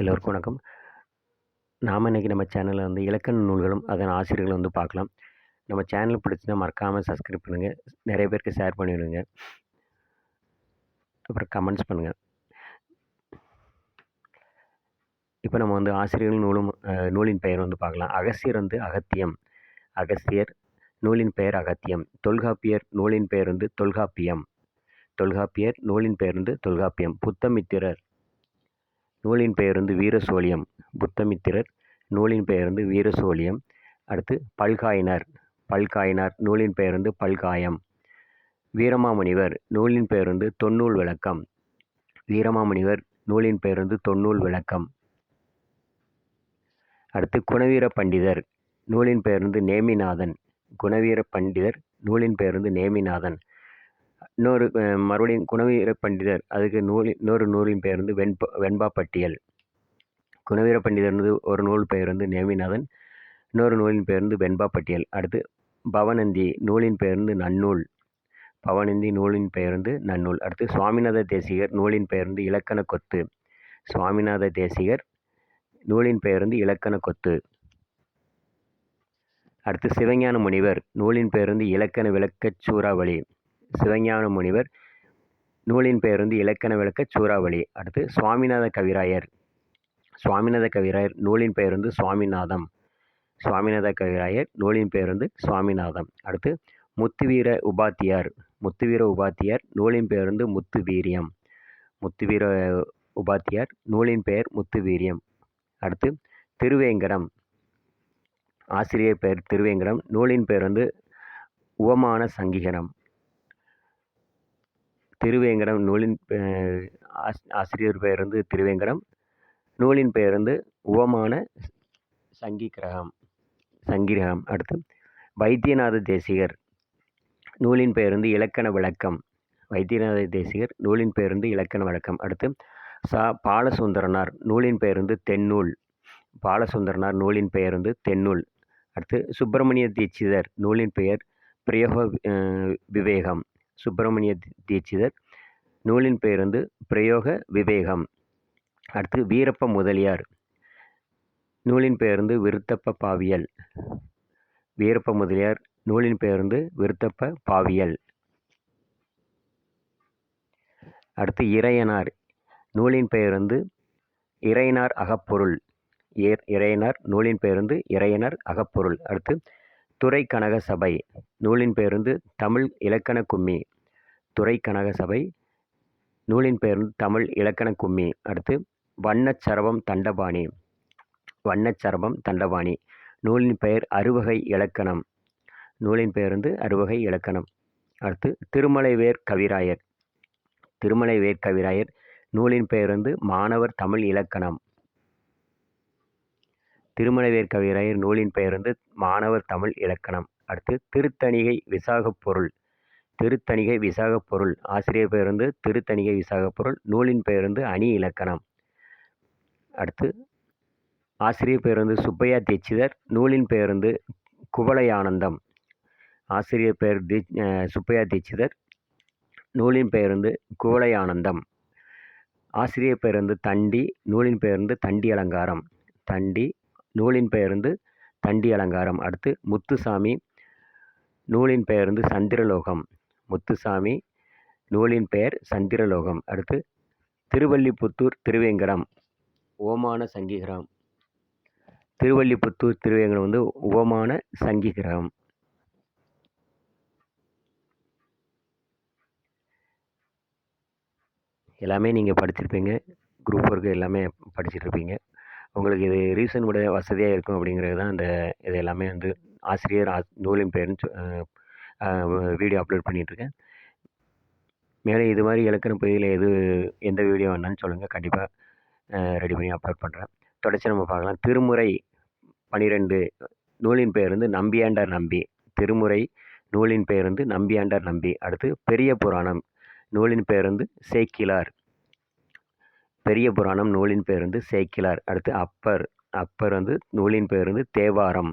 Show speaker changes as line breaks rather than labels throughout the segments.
எல்லோருக்கும் வணக்கம். நாம் இன்றைக்கி நம்ம சேனலில் வந்து இலக்கண நூல்களும் அதன் ஆசிரியர்களும் வந்து பார்க்கலாம். நம்ம சேனல் பிடிச்சினா மறக்காமல் சப்ஸ்கிரைப் பண்ணுங்கள் நிறைய பேருக்கு ஷேர் பண்ணிவிடுங்க அப்புறம் கமெண்ட்ஸ் பண்ணுங்கள் இப்போ நம்ம வந்து ஆசிரியர்கள் நூலும் நூலின் பெயர் வந்து பார்க்கலாம். அகஸ்தியர் வந்து அகத்தியம். அகஸ்தியர் நூலின் பெயர் அகத்தியம். தொல்காப்பியர் நூலின் பெயர் வந்து தொல்காப்பியம். தொல்காப்பியர் நூலின் பெயர் வந்து தொல்காப்பியம். புத்தமித்திரர் நூலின் பெயர் வந்து வீரசோழியம். புத்தமித்திரர் நூலின் பெயர் வந்து வீரசோழியம். அடுத்து பல்காயினர். பல்காயினார் நூலின் பெயர் வந்து பல்காயம். வீரமாமுனிவர் நூலின் பெயர் வந்து தொன்னூல் விளக்கம். வீரமாமுனிவர் நூலின் பெயர் வந்து தொன்னூல் விளக்கம். அடுத்து குணவீர பண்டிதர் நூலின் பெயர் வந்து நேமிநாதன். குணவீர பண்டிதர் நூலின் பெயர் வந்து நேமிநாதன். இன்னொரு மறுபடியும் குணவீர பண்டிதர் அதுக்கு நூல் இன்னொரு நூலின் பெயர் வந்து வெண்பா வெண்பா பட்டியல் குணவீர பண்டிதர் வந்து ஒரு நூல் பெயர் வந்து நேமிநாதன். இன்னொரு நூலின் பெயர் வந்து வெண்பா பட்டியல் அடுத்து பவனந்தி நூலின் பெயர் வந்து நன்னூல். பவனந்தி நூலின் பெயர் வந்து நன்னூல். அடுத்து சுவாமிநாத தேசிகர் நூலின் பெயர் வந்து இலக்கண கொத்து. சுவாமிநாத தேசிகர் நூலின் பெயர் வந்து இலக்கண கொத்து. அடுத்து சிவஞான முனிவர் நூலின் பெயர் வந்து இலக்கண விளக்கச் சூறாவளி. சிவஞான முனிவர் நூலின் பெயர் வந்து இலக்கண விளக்கச் சூறாவளி. அடுத்து சுவாமிநாத கவிராயர். சுவாமிநாத கவிராயர் நூலின் பெயர் வந்து சுவாமிநாதம். சுவாமிநாத கவிராயர் நூலின் பெயர் வந்து சுவாமிநாதம். அடுத்து முத்துவீர உபாத்தியார். முத்துவீர உபாத்தியார் நூலின் பெயர் வந்து முத்துவீரியம். முத்துவீர உபாத்தியார் நூலின் பெயர் முத்துவீரியம். அடுத்து திருவேங்கடம். ஆசிரியர் பெயர் திருவேங்கடம். நூலின் பெயர் வந்து உவமான சங்கீகரம். திருவேங்கடம் நூலின் ஆசிரியர் பெயர் வந்து திருவேங்கடம். நூலின் பெயர் வந்து உவமான சங்கீகிரகம் சங்கிரகம். அடுத்து வைத்தியநாத தேசிகர். நூலின் பெயர் வந்து இலக்கண விளக்கம். வைத்தியநாத தேசிகர் நூலின் பெயர் வந்து இலக்கண விளக்கம். அடுத்து சா பாலசுந்தரனார் நூலின் பெயர் வந்து தென்னூல். பாலசுந்தரனார் நூலின் பெயர் வந்து தென்னூல். அடுத்து சுப்பிரமணிய தீட்சிதர் நூலின் பெயர் பிரயோக விவேகம். சுப்பிரமணிய தீட்சிதர். நூலின் பெயர் வந்து பிரயோக விவேகம். அடுத்து வீரப்ப முதலியார். நூலின் பெயர் வந்து விருத்தப்ப பாவியல். வீரப்ப முதலியார் நூலின் பெயர் வந்து விருத்தப்ப பாவியல். அடுத்து இறையனார். நூலின் பெயர் வந்து இறையனார் அகப்பொருள். இறையனார் நூலின் பெயர் வந்து இறையனார் அகப்பொருள். அடுத்து துறை கனக சபை. நூலின் பெயர் வந்து தமிழ் இலக்கண கும்மி. துறை கனக சபை. நூலின் பெயர் வந்து தமிழ் இலக்கண கும்மி. அடுத்து வண்ணச்சரபம் தண்டபாணி. வண்ணச்சரபம் தண்டபாணி. நூலின் பெயர் அறுவகை இலக்கணம். நூலின் பெயர் வந்து அறுவகை இலக்கணம். அடுத்து திருமலைவேர் கவிராயர். திருமலைவேர் கவிராயர். நூலின் பெயர் வந்து மாணவர் தமிழ் இலக்கணம். திருமலைவேர் நூலின் பெயர் வந்து மாணவர் தமிழ் இலக்கணம். அடுத்து திருத்தணிகை விசாகப் பொருள். திருத்தணிகை விசாகப் பொருள். ஆசிரியர் பெயர் வந்து திருத்தணிகை விசாகப் பொருள். நூலின் பெயர் வந்து அணி இலக்கணம். அடுத்து ஆசிரியர் பெயர் வந்து சுப்பையா தீட்சிதர் நூலின் பெயர் வந்து குவளையானந்தம். ஆசிரியர் பெயர் தி சுப்பையா தீட்சிதர் நூலின் பெயர் வந்து குவளையானந்தம். ஆசிரியர் பெயர் வந்து தண்டி. நூலின் பெயர் வந்து தண்டி அலங்காரம் தண்டி நூலின் பெயர் வந்து தண்டி அலங்காரம். அடுத்து முத்துசாமி நூலின் பெயர் வந்து சந்திரலோகம். முத்துசாமி நூலின் பெயர் சந்திரலோகம். அடுத்து திருவல்லிபுத்தூர் திருவேங்கடம் ஓமான சங்கீகிரம் திருவல்லிபுத்தூர் திருவேங்கடம் வந்து உவமான சங்கீகிரகம் எல்லாமே நீங்கள் படிச்சிருப்பீங்க. குரூப் ஒர்க்கு எல்லாமே படிச்சிட்ருப்பீங்க உங்களுக்கு இது ரீசன் விட வசதியாக இருக்கும் அப்படிங்கிறது தான் இந்த இது எல்லாமே வந்து ஆசிரியர் நூலின் பெயர்னு சொ- வீடியோ அப்லோட் பண்ணிகிட்ருக்கேன் மேலே இது மாதிரி இலக்கண பகுதியில் எது எந்த வீடியோ வேணாலும் சொல்லுங்கள் கண்டிப்பாக ரெடி பண்ணி அப்லோட் பண்ணுறேன் தொடர்ச்சி நம்ம பார்க்கலாம். திருமுறை பனிரெண்டு நூலின் பெயர் வந்து நம்பியாண்டார் நம்பி. திருமுறை நூலின் பெயர் வந்து நம்பியாண்டார் நம்பி. அடுத்து பெரிய புராணம் நூலின் பெயர் வந்து சேக்கிலார் பெரிய புராணம் நூலின் பேர் வந்து சேக்கிலார் அடுத்து அப்பர் அப்பர் வந்து நூலின் பேர் வந்து தேவாரம்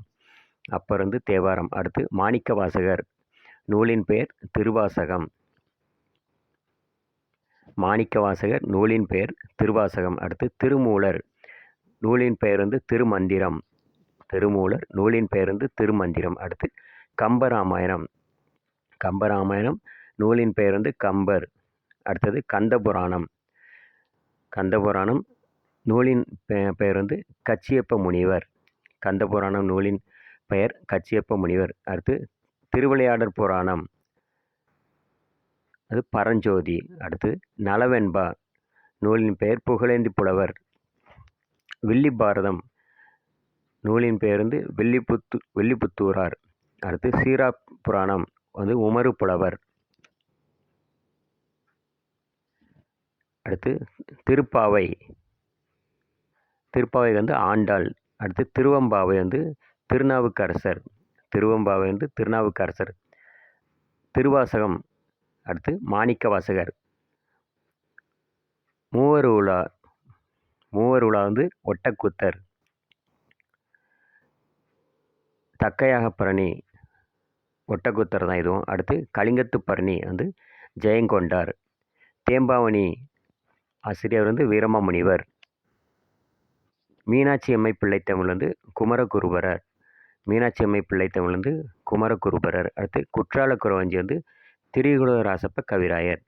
அப்பர் வந்து தேவாரம். அடுத்து மாணிக்க வாசகர் நூலின் பெயர் திருவாசகம். மாணிக்க வாசகர் நூலின் பெயர் திருவாசகம். அடுத்து திருமூலர் நூலின் பெயர் வந்து திருமந்திரம். திருமூலர் நூலின் பெயர் வந்து திருமந்திரம். அடுத்து கம்பராமாயணம். கம்பராமாயணம் நூலின் பெயர் வந்து கம்பர். அடுத்தது கந்தபுராணம். கந்தபுராணம் நூலின் பெ- பெயர் வந்து கச்சியப்ப முனிவர். கந்தபுராணம் நூலின் பெயர் கச்சியப்ப முனிவர். அடுத்து திருவிளையாடற் புராணம். அது பரஞ்சோதி. அடுத்து நலவெண்பா. நூலின் பெயர் புகழேந்தி புலவர். வில்லி பாரதம் நூலின் பெயர் வந்து வெள்ளிப்புத்து வெள்ளிப்புத்தூரார் அடுத்து சீரா புராணம். வந்து உமறு புலவர். அடுத்து திருப்பாவை. திருப்பாவை வந்து ஆண்டாள். அடுத்து திருவம்பாவை வந்து திருநாவுக்கரசர். திருவம்பாவை வந்து திருநாவுக்கரசர். திருவாசகம். அடுத்து மாணிக்க வாசகர் மூவர் உலா மூவர் உலா வந்து ஒட்டக்கூத்தர். தக்கையாக பரணி ஒட்டக்கூத்தர் தான் இதுவும். அடுத்து கலிங்கத்து பரணி வந்து ஜெயங்கொண்டார். தேம்பாவணி ஆசிரியர் வந்து வீரமாமுனிவர். மீனாட்சி அம்மை பிள்ளைத்தமிழ் வந்து குமரகுருபரர். மீனாட்சி அம்மை பிள்ளைத்தமிழ் வந்து குமரகுருபரர். அடுத்து குற்றால குறவஞ்சி வந்து திரிகுட ராசப்ப கவிராயர்.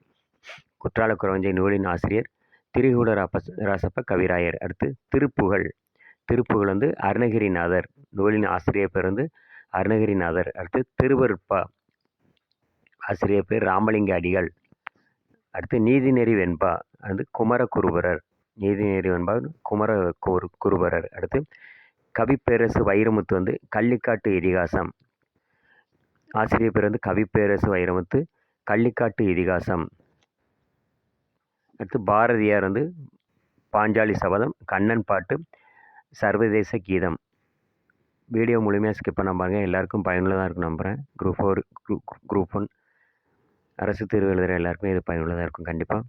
குற்றால குறவஞ்சி நூலின் ஆசிரியர் திரிகுட ராப்ப ராசப்ப கவிராயர். அடுத்து திருப்புகழ். திருப்புகழ் வந்து அருணகிரிநாதர். நூலின் ஆசிரியர் பேர் வந்து அருணகிரிநாதர். அடுத்து திருவருட்பா. ஆசிரியர் பேர் ராமலிங்க அடிகள். அடுத்து நீதிநெறி வெண்பா அது குமரகுருபரர் நீதிநெறி வெண்பா குமர குரு குருபரர். அடுத்து கவிப்பேரசு வைரமுத்து வந்து கள்ளிக்காட்டு இதிகாசம். ஆசிரியர் பேர் வந்து கவிப்பேரசு வைரமுத்து கள்ளிக்காட்டு இதிகாசம். அடுத்து பாரதியார் வந்து பாஞ்சாலி சபதம் கண்ணன் பாட்டு சர்வதேச கீதம். வீடியோ முழுமையாக ஸ்கிப் பண்ண பாருங்கள் எல்லாருக்கும் பயனுள்ளதாக இருக்கும் நம்புகிறேன் குரூப் ஃபோர் குரூப் ஒன் அரசு தேர்வு எழுதுகிற எல்லாருக்குமே இது பயனுள்ளதாக இருக்கும் கண்டிப்பாக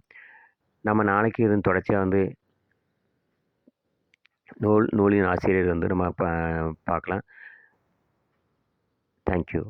நம்ம நாளைக்கு இது தொடர்ச்சியாக வந்து நூல் நூலின் ஆசிரியர் வந்து நம்ம பா பார்க்கலாம். தேங்க்யூ